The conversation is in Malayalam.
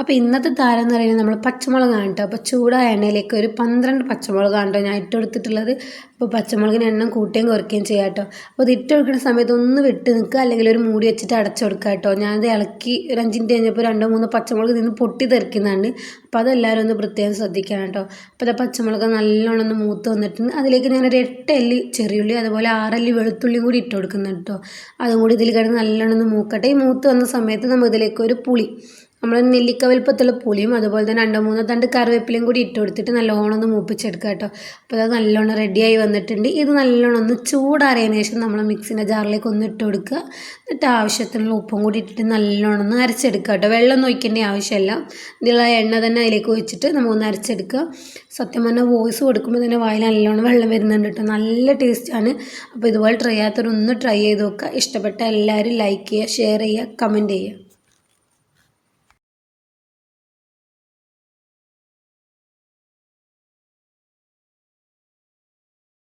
അപ്പോൾ ഇന്നത്തെ താരം എന്ന് പറയുന്നത് നമ്മൾ പച്ചമുളകാണ് കേട്ടോ അപ്പോൾ ചൂടായ എണ്ണയിലേക്ക് ഒരു പന്ത്രണ്ട് പച്ചമുളകാണ് കേട്ടോ ഞാൻ ഇട്ട് കൊടുത്തിട്ടുള്ളത്. അപ്പോൾ പച്ചമുളകിന് എണ്ണം കൂട്ടുകയും കുറയ്ക്കുകയും ചെയ്യാം കേട്ടോ അപ്പോൾ ഇത് ഇട്ട് കൊടുക്കുന്ന സമയത്ത് ഒന്ന് വിട്ട് നിൽക്കുക അല്ലെങ്കിൽ ഒരു മൂടി വെച്ചിട്ട് അടച്ചു കൊടുക്കുക കേട്ടോ ഞാനത് ഇളക്കി ഒരു അഞ്ചിന്റെ കഴിഞ്ഞപ്പോൾ രണ്ടോ മൂന്നോ പച്ചമുളക് നിന്ന് പൊട്ടി തെറിക്കുന്നുണ്ട് അപ്പോൾ അതെല്ലാവരും ഒന്ന് പ്രത്യേകം ശ്രദ്ധിക്കണം കേട്ടോ അപ്പോൾ അത് പച്ചമുളക് നല്ലോണം ഒന്ന് മൂത്ത് വന്നിട്ടുണ്ട്. അതിലേക്ക് ഞാനൊരു എട്ട് അല്ലി ചെറിയുള്ളി അതുപോലെ ആറല്ലി വെളുത്തുള്ളിയും കൂടി ഇട്ട് കൊടുക്കുന്നുണ്ട് കേട്ടോ അതും കൂടി ഇതിൽ കിടന്ന് നല്ലോണം ഒന്ന് മൂക്കട്ടെ. ഈ മൂത്ത് വന്ന സമയത്ത് നമ്മൾ ഇതിലേക്ക് ഒരു പുളി നമ്മൾ നെല്ലിക്ക വലുപ്പത്തുള്ള പുളിയും അതുപോലെ തന്നെ രണ്ടോ മൂന്നോ തണ്ട് കറിവേപ്പിലയും കൂടി ഇട്ട് കൊടുത്തിട്ട് നല്ലോണം ഒന്ന് മൂപ്പിച്ചെടുക്കുക കേട്ടോ. അപ്പോൾ അത് നല്ലോണം റെഡിയായി വന്നിട്ടുണ്ട്. ഇത് നല്ലോണം ഒന്ന് ചൂടാറിയതിന് ശേഷം നമ്മൾ മിക്സിന്റെ ജാറിലേക്ക് ഒന്ന് ഇട്ട് കൊടുക്കുക എന്നിട്ട് ആവശ്യത്തിനുള്ള ഉപ്പും കൂടി ഇട്ടിട്ട് നല്ലോണം ഒന്ന് അരച്ചെടുക്കുക കേട്ടോ. വെള്ളം ഒഴിക്കേണ്ട ആവശ്യമല്ല. ഇതിലുള്ള എണ്ണ തന്നെ അതിലേക്ക് ഒഴിച്ചിട്ട് നമ്മൾ ഒന്ന് അരച്ചെടുക്കുക സത്യം പറഞ്ഞാൽ വോയിസ് കൊടുക്കുമ്പോൾ തന്നെ വായിൽ നല്ലോണം വെള്ളം വരുന്നുണ്ട് കേട്ടോ. നല്ല ടേസ്റ്റാണ് അപ്പോൾ ഇതുപോലെ ട്രൈ ചെയ്യാത്തവരൊന്ന് ട്രൈ ചെയ്ത് നോക്കുക ഇഷ്ടപ്പെട്ട എല്ലാവരും ലൈക്ക് ചെയ്യുക ഷെയർ ചെയ്യുക കമന്റ് ചെയ്യുക.